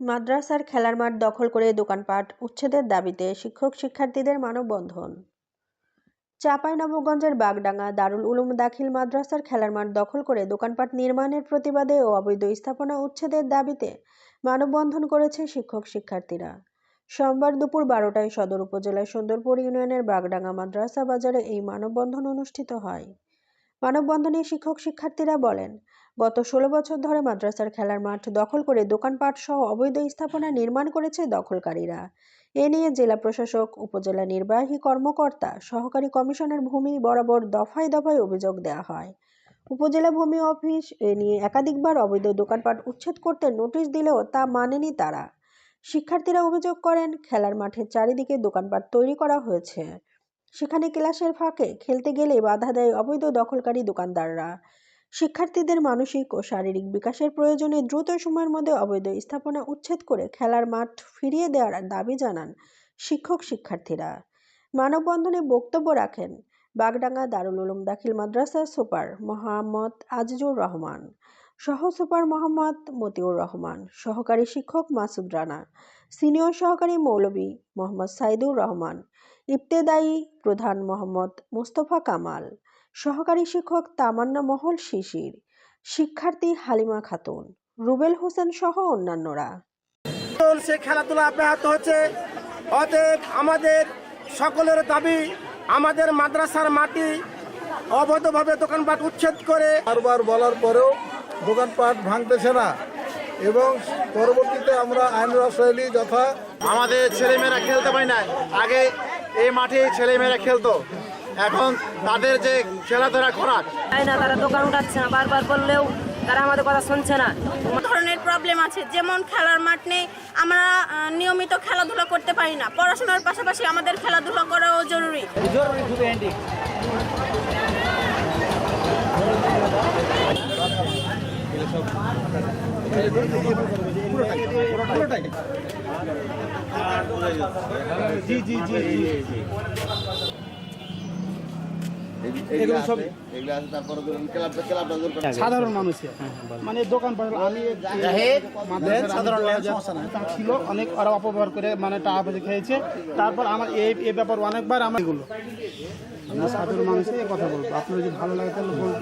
মাদ্রাসার খেলার মাঠ দখল করে দোকানপাট উচ্ছেদের দাবিতে শিক্ষক শিক্ষার্থীদের মানববন্ধন। চাঁপাইনবাবগঞ্জের বাগডাঙ্গা দারুল উলুম দাখিল মাদ্রাসার খেলার মাঠ দখল করে দোকানপাট নির্মাণের প্রতিবাদে ও অবৈধ স্থাপনা উচ্ছেদের দাবিতে মানববন্ধন করেছে শিক্ষক শিক্ষার্থীরা। সোমবার দুপুর বারোটায় সদর উপজেলার সুন্দরপুর ইউনিয়নের বাগডাঙ্গা মাদ্রাসা বাজারে এই মানববন্ধন অনুষ্ঠিত হয়। মানববন্ধনে শিক্ষক শিক্ষার্থীরা বলেন গত ষোলো বছর ধরে মাদ্রাসার খেলার মাঠ দখল করে দোকানপাট সহ অবৈধ স্থাপনা নির্মাণ করেছে দখলকারীরা। এ নিয়ে জেলা প্রশাসক, উপজেলা নির্বাহী কর্মকর্তা, সহকারী কমিশনার ভূমি বরাবর দফায় দফায় অভিযোগ দেওয়া হয়। উপজেলা ভূমি অফিস এ নিয়ে একাধিকবার অবৈধ দোকানপাট উচ্ছেদ করতে নোটিশ দিলেও তা মানেনি তারা। শিক্ষার্থীরা অভিযোগ করেন, খেলার মাঠের চারিদিকে দোকানপাট তৈরি করা হয়েছে। সেখানে ক্লাসের ফাঁকে খেলতে গেলে বাধা দেয় অবৈধ দখলকারী দোকানদাররা। শিক্ষার্থীদের মানসিক ও শারীরিক বিকাশের প্রয়োজনে দ্রুত সময়ের মধ্যে অবৈধ স্থাপনা উচ্ছেদ করে খেলার মাঠ ফিরিয়ে দেওয়ার দাবি জানান শিক্ষক শিক্ষার্থীরা। মানববন্ধনে বক্তব্য রাখেন বাগডাঙ্গা দারুল উলুম দাখিল মাদ্রাসার সুপার মোহাম্মদ আজিজুর রহমান, সহ সুপার মোহাম্মদ মতিউর রহমান, সহকারী শিক্ষক মাসুদ রানা, সিনিয়র সহকারী মৌলভী মোহাম্মদ সাইদুর রহমান, ইবতেদায়ী প্রধান মোহাম্মদ মোস্তফা কামাল সহকারী শিক্ষক তামান্না মহল শিশির শিক্ষার্থী হালিমা খাতুন রুবেল হোসেন সহ অন্যান্যরা। সে খেলাধুলা ব্যাহত হচ্ছে। অতএব আমাদের সকলের দাবি আমাদের মাদ্রাসার মাটি অবৈধভাবে দোকানপাট উচ্ছেদ করে। বারবার বলার পরেও দোকানপাট ভাঙতেছে না এবং পরবর্তীতে আমরা আইন রসায়লি যথা আমাদের ছেলেমেয়েরা খেলতে পারি না আগে এই মাঠে ছেলেমেয়েরা খেলতো। এখন তাদের যে খেলাধুলা করার। তাই না তারা দোকান উঠাচ্ছে না বারবার বললেও তারা আমাদের কথা শুনছে না। ধরনের প্রবলেম আছে যেমন খেলার মাঠ নেই আমরা নিয়মিত খেলাধুলা করতে পারি না। পড়াশোনার পাশাপাশি আমাদের খেলাধুলা করাও জরুরি। এগুলো সব সাধারণ মানুষের মানে দোকান পাট আমি সাধারণ ছিল অনেক ওরা অপব্যবহার করে মানে টাকা পয়সা খেয়েছে। তারপর আমার এই এই ব্যাপার অনেকবার আমার এগুলো। আমরা সাধারণ মানুষের কথা বলব। আপনার যদি ভালো লাগে তাহলে বলব।